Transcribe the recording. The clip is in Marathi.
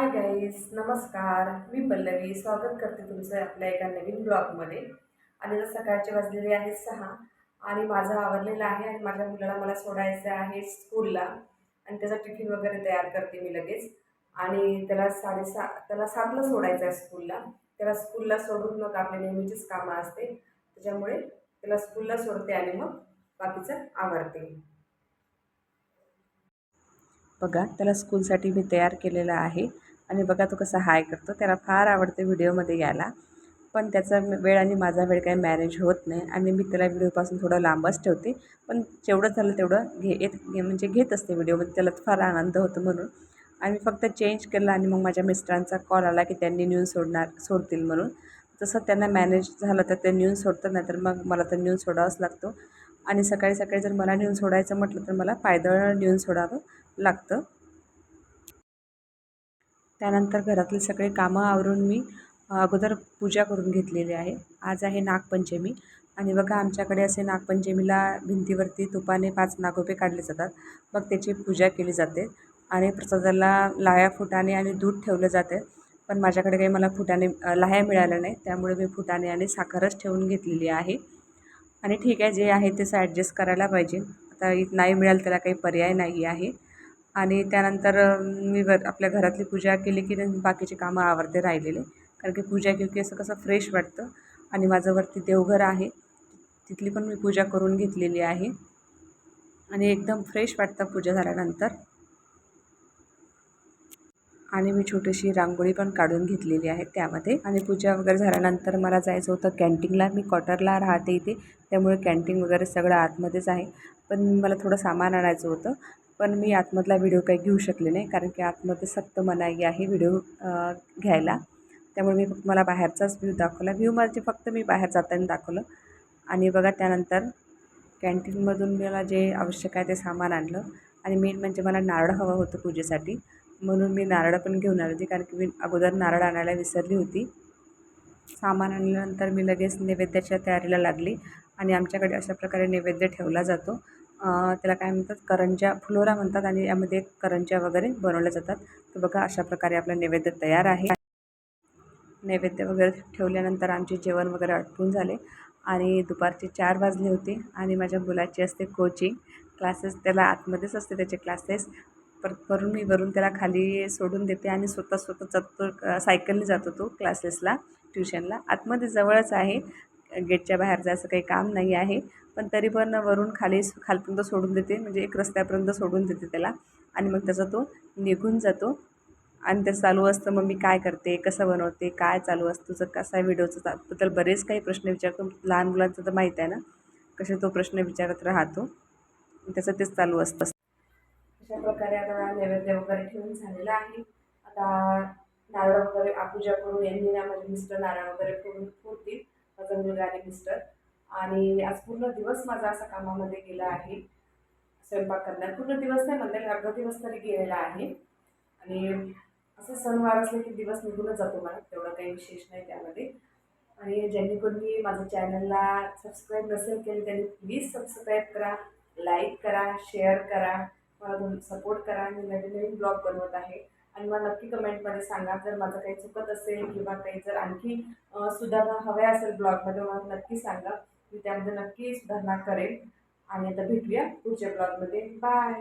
हाय गाईज नमस्कार. मी पल्लवी. स्वागत करते तुमचं आपल्या एका नवीन ब्लॉगमध्ये आणि जर सकाळचे वाजलेले आहेत सहा आणि माझं आवरलेलं आहे आणि माझ्या मुलाला मला सोडायचं आहे स्कूलला आणि त्याचा टिफिन वगैरे तयार करते मी लगेच. आणि त्याला साडेसा त्याला सातला सोडायचं आहे स्कूलला त्याला स्कूलला सोडून मग आपली नेहमीचीच कामं असते. त्याच्यामुळे त्याला स्कूलला सोडते आणि मग बाकीचं आवरते. बघा त्याला स्कूलसाठी मी तयार केलेला आहे. आणि बघा तो कसा हाय करतो. त्याला फार आवडते व्हिडिओमध्ये यायला. पण त्याचा वेळ आणि माझा वेळ काही मॅनेज होत नाही आणि मी त्याला व्हिडिओपासून थोडं लांबच ठेवते. पण जेवढं झालं तेवढं घे येत घे म्हणजे घेत असते व्हिडिओमध्ये म्हणजे त्याला फार आनंद होतो म्हणून. आणि फक्त चेंज केला आणि मग माझ्या मिस्टरांचा कॉल आला की त्यांनी न्यूज सोडणार सोडतील म्हणून. तसं त्यांना मॅनेज झालं तर ते न्यूज सोडतात नाही तर मग मला तर न्यूज सोडावाच लागतो. आणि सकाळी सकाळी जर मला न्यून सोडायचं म्हटलं तर मला पायदळ न्यूज सोडावं लागतं. त्यानंतर घरातली सगळी कामं आवरून मी अगोदर पूजा करून घेतलेली आहे. आज आहे नागपंचमी आणि बघा आमच्याकडे असे नागपंचमीला भिंतीवरती तुपाने पाच नागोपे काढले जातात. मग त्याची पूजा केली जाते आणि प्रसादाला लाह्या फुटाणे आणि दूध ठेवलं जाते. पण माझ्याकडे काही मला फुटाणे लाह्या मिळाल्या नाही. त्यामुळे मी फुटाणे आणि साखरच ठेवून घेतलेली आहे. आणि ठीक आहे जे आहे तेच ॲडजस्ट करायला पाहिजे. आता नाही मिळालं त्याला काही पर्याय नाही आहे. आणि त्यानंतर मी वर आपल्या घरातली पूजा केली की बाकीचे कामं आवडते राहिलेले. कारण की पूजा केली की असं कसं फ्रेश वाटतं. आणि माझं वरती देवघर आहे. तिथली पण मी पूजा करून घेतलेली आहे. आणि एकदम फ्रेश वाटतं पूजा झाल्यानंतर. आणि मी छोटीशी रांगोळी पण काढून घेतलेली आहे त्यामध्ये. आणि पूजा वगैरे झाल्यानंतर मला जायचं होतं कॅन्टीनला मी क्वार्टरला राहते इथे. त्यामुळे कॅन्टीन वगैरे सगळं आतमध्येच आहे. पण मला थोडं सामान आणायचं होतं. पण मी आतमधला व्हिडिओ काही घेऊ शकले नाही कारण की आतमध्ये सक्त मनाई आहे व्हिडिओ घ्यायला. त्यामुळे मी फक्त मला बाहेरचाच व्ह्यू दाखवला. व्ह्यू माझे फक्त मी बाहेर जाताना दाखवलं. आणि बघा त्यानंतर कॅन्टीनमधून मला जे आवश्यक आहे ते सामान आणलं. आणि मेन म्हणजे मला नारळ हवं होतं पूजेसाठी. म्हणून मी नारळ पण घेऊन आली होती कारण की मी अगोदर नारळ आणायला विसरली होती. सामान आणल्यानंतर मी लगेच नैवेद्याच्या तयारीला लागली. आणि आमच्याकडे अशा प्रकारे नैवेद्य ठेवला जातो. त्याला काय म्हणतात? करंज्या फुलोरा म्हणतात आणि यामध्ये करंज्या वगैरे बनवल्या जातात. तर बघा अशा प्रकारे आपलं नैवेद्य तयार आहे. नैवेद्य वगैरे ठेवल्यानंतर आमचे जेवण वगैरे आटपून झाले आणि दुपारचे चार वाजले होते आणि माझ्या मुलाची असते कोचिंग क्लासेस. त्याला आतमध्येच असते त्याचे क्लासेस. परत वरून मी वरून त्याला खाली सोडून देते आणि स्वतः स्वतः जातो सायकलने जातो तो क्लासेसला ट्युशनला. आतमध्ये जवळच आहे. गेटच्या बाहेरचं असं काही काम नाही आहे. पण तरी पण वरून खाली खालपर्यंत सोडून देते. म्हणजे एक रस्त्यापर्यंत सोडून देते त्याला. आणि मग त्याचा तो निघून जातो. आणि ते चालू असतं मग मी काय करते कसं बनवते काय चालू असतं तुझं कसा व्हिडिओचं बद्दल बरेच काही प्रश्न विचारतो. लहान मुलांचं तर माहीत आहे ना कसे तो प्रश्न विचारत राहतो. त्याचं तेच चालू असतं. अशा प्रकारे आता नैवेद्य वगैरे ठेवून झालेला आहे. आता नारळ वगैरे आपूजा करून यांनी ना माझे मिस्टर नारळ वगैरे फोडून फोडतील माझा मुलगा आणि मिस्टर. आणि आज पूर्ण दिवस माझा असा कामामध्ये गेला आहे. स्वयंपाक करण्यात पूर्ण दिवस नाही म्हणता येईल अर्धा दिवस तरी गेलेला आहे. आणि असं सणवार असले की दिवस निघूनच जातो मला तेवढं काही विशेष नाही त्यामध्ये. आणि ज्यांनी कोणी माझ्या चॅनलला सबस्क्राईब नसेल केली त्यांनी प्लीज सबस्क्राईब करा लाईक करा शेअर करा. मला तुम्ही सपोर्ट करा. मी नवीन नवीन ब्लॉग बनवत आहे. आणि मला नक्की कमेंटमध्ये सांगा जर माझं काही चुकत असेल किंवा काही जर आणखी सुधारणा हव्या असेल ब्लॉगमध्ये मला नक्की सांगा. मी त्यामध्ये नक्की सुधारणा करेन. आणि आता भेटूया पुढच्या ब्लॉगमध्ये बाय